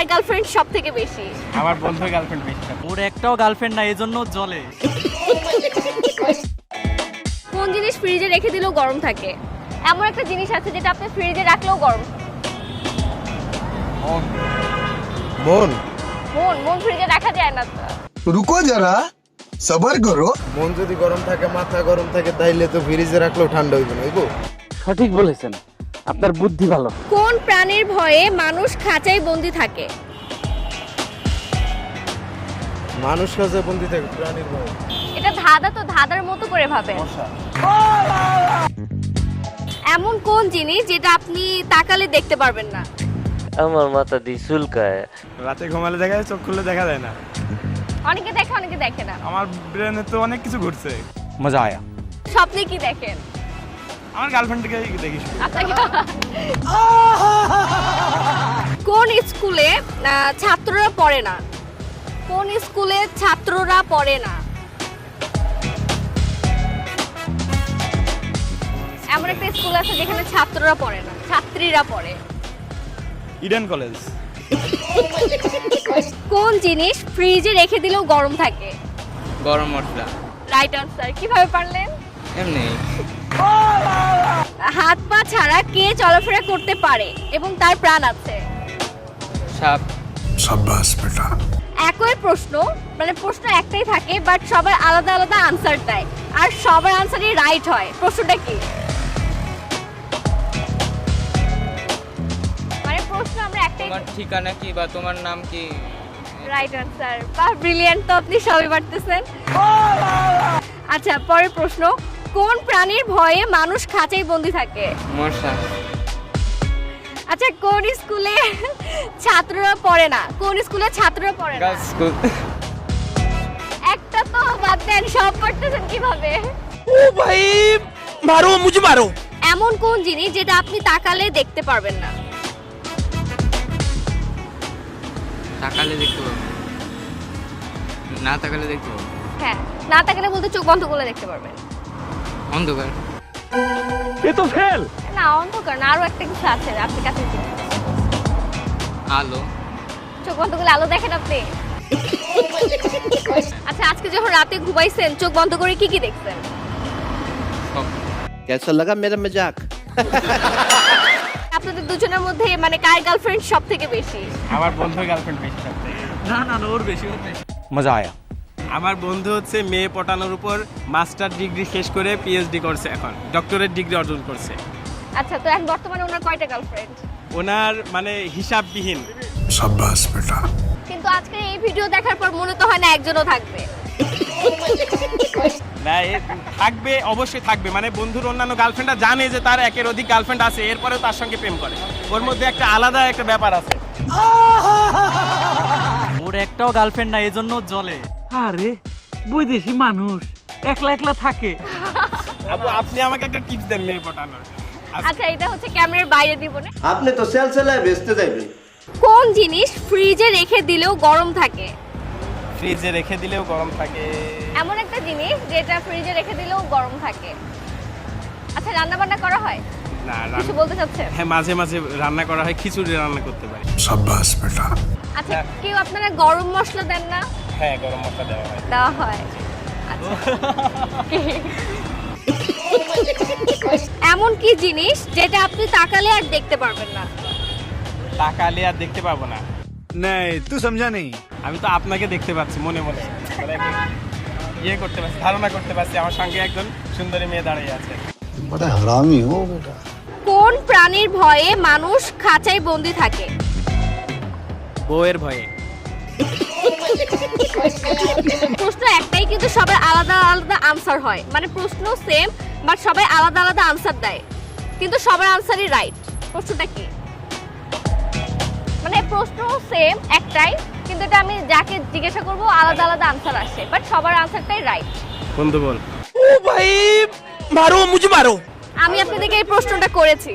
যার গার্লফ্রেন্ড সব থেকে বেশি? আমার বন্ধু গার্লফ্রেন্ড বেশি। ওর একটাও গার্লফ্রেন্ড না এজন্য জলে কোন জিনিস ফ্রিজে রেখে দিলেও গরম থাকে? এমন একটা জিনিস আছে যেটা আপনি ফ্রিজে রাখলেও গরম মন। মন মন ফ্রিজে রাখা যায় না তো। রুকো যারা সবার করো। মন যদি গরম থাকে মাথা গরম থাকে তাইলে তো ফ্রিজে রাখলেও ঠান্ডা হইবে না সঠিক বলেছেন। আপনার বুদ্ধি ভালো। কোন প্রাণীর ভয়ে মানুষ খাঁচায় বন্দি থাকে? মানুষ কাছে বন্দি থাকে প্রাণীর ভয়। এটা ধাঁধা তো ধাঁধার মতো করে ভাবে এমন কোন জিনিস যেটা আপনি তাকালে দেখতে পারবেন না? আমার মাথা দিয়ে চুলকায় রাতে ঘুমালে দেখা যায় চোখ খুললে দেখা যায় না। অনেকে দেখে অনেকে দেখে না। আমার ব্রেনে তো অনেক কিছু ঘুরছে। মজা আয়া। স্বপ্নে কি দেখেন? আমার গার্লফ্রেন্ডকে দেখি শুধু। কোন স্কুলে ছাত্ররা পড়ে না? কোন স্কুলে ছাত্ররা পড়ে না? এমন একটা স্কুল আছে যেখানে ছাত্ররা পড়ে না ছাত্রীরা পড়ে। ইডেন কলেজ কোন জিনিস ফ্রিজে রেখে দিলেও গরম থাকে? গরম মশলা। রাইট আনসার কীভাবে পারলেন? এমনি। হাত পা ছাড়া কে চলাফেরা করতে পারে এবং তার প্রাণ আছে? সাপ সাব্বাস বেটা। একই প্রশ্ন মানে প্রশ্ন একটাই থাকে বাট সবার আলাদা আলাদা আনসার দেয়। আর সবার আনসারই রাইট হয়। প্রশ্নটা কি? মানে প্রশ্ন আমরা একটাই তোমার ঠিকানা কি বা তোমার নাম কি? রাইট আনসার বা ব্রিলিয়ান্ট তো আপনি সবই পারতেছেন। আচ্ছা পরের প্রশ্ন। কোন প্রাণীর ভয়ে মানুষ খাঁচায় বন্দি থাকে? মশা। আচ্ছা কোন স্কুলে ছাত্ররা পড়ে না? কোন স্কুলে ছাত্ররা পড়ে না? Girls school. একটা তো বাদ দেন সব পড়তেছেন কীভাবে? ও ভাই মারো মুঝে মারো। এমন কোন জিনিস যেটা আপনি তাকালে দেখতে পারবেন না? তাকালে দেখতে পাবো না তাকালে দেখতে পাবো হ্যাঁ না তাকালে বলতে চোখ বন্ধ করলে দেখতে পারবেন। অন্ধকার। ফেল! না অন্ধকার না আরও একটা কিছু আছে কাছে আলো। চোখ বন্ধ করে আলো দেখেন আপনি? আচ্ছা আজকে যখন রাতে ঘুমাইছেন চোখ বন্ধ করে কি কি দেখছেন? কেসা লাগা মেরা মজাক। আপনাদের দুজনের মধ্যে মানে কার গার্লফ্রেন্ড সব থেকে বেশি? আমার গার্লফ্রেন্ড বেশি না না ওর বেশি ওর বেশি। মজা আয়া। আমার বন্ধু হচ্ছে মেয়ে পটানোর উপর মাস্টার ডিগ্রি শেষ করে পিএইচডি করছে এখন ডক্টরেট ডিগ্রি অর্জন করছে। আচ্ছা তো এখন বর্তমানে ওনার কয়টা গার্লফ্রেন্ড ওনার মানে হিসাববিহীন। সাব্বাস বেটা। কিন্তু আজকে এই ভিডিও দেখার পর মনে তো হয় না একজনও থাকবে। না এ থাকবে অবশ্যই থাকবে। মানে বন্ধুর অন্যান্য গার্লফ্রেন্ডরা জানে যে তার একের অধিক গার্লফ্রেন্ড আছে এরপরেও তার সঙ্গে প্রেম করে। ওর মধ্যে একটা আলাদা একটা ব্যাপার আছে। ওর একটাও গার্লফ্রেন্ড না এজন্য জ্বলে। আরে বৈদেশি মানুষ একলা একলা থাকে। আপু আপনি আমাকে একটা টিপস দেন লে পটানোর। আচ্ছা।, আচ্ছা। এটা হচ্ছে ক্যামেরার বাইরে দিব না? আপনি তো সেল সেলায় বেচতে যাবেন কোন জিনিস ফ্রিজে রেখে দিলেও গরম থাকে? ফ্রিজে রেখে দিলেও গরম থাকে। এমন একটা জিনিস যেটা ফ্রিজে রেখে দিলেও গরম থাকে। আচ্ছা রান্না বান্না করা হয় না হ্যাঁ, আচ্ছা কেউ আপনারা গরম মশলা দেন না? হ্যাঁ গরম মশলা দেওয়া হয় দেওয়া হয় এমন কি জিনিস যেটা আপনি তাকালে আর দেখতে পারবেন না? তাকালে আর দেখতে পাবো না। নাই তুই সমঝা নেই। আমি তো আপনাকে দেখতে পাচ্ছি মনে মনে। মানে ইয়ে করতে পারছি ধারণা করতে পারছি আমার সঙ্গে একজন সুন্দরী মেয়ে দাঁড়িয়ে আছে। কোন প্রাণীর ভয়ে মানুষ খাঁচায় বন্দি থাকে? বউয়ের ভয়ে। প্রশ্ন একটাই কিন্তু সবার আলাদা আলাদা আনসার হয়। মানে প্রশ্ন সেম বাট সবাই আলাদা আলাদা আনসার দেয়। কিন্তু সবার আনসারই রাইট প্রশ্নটা কি? মানে প্রশ্ন সেম একটাই কিন্তু এটা আমি যাকে জিজ্ঞাসা করব আলাদা আলাদা আনসার আসে। বাট সবার আনসারটাই রাইট বন্ধু বল। ও ভাই মারো মুঝে মারো। আমি আপনাদেরকে এই প্রশ্নটা করেছি।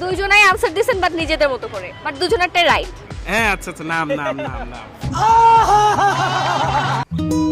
দুইজনাই আনসার দিয়েছেন বাট নিজেদের মতো করে। But দুজনেরটাই right Eh, tata, nam, nam, nam, nam. Oh!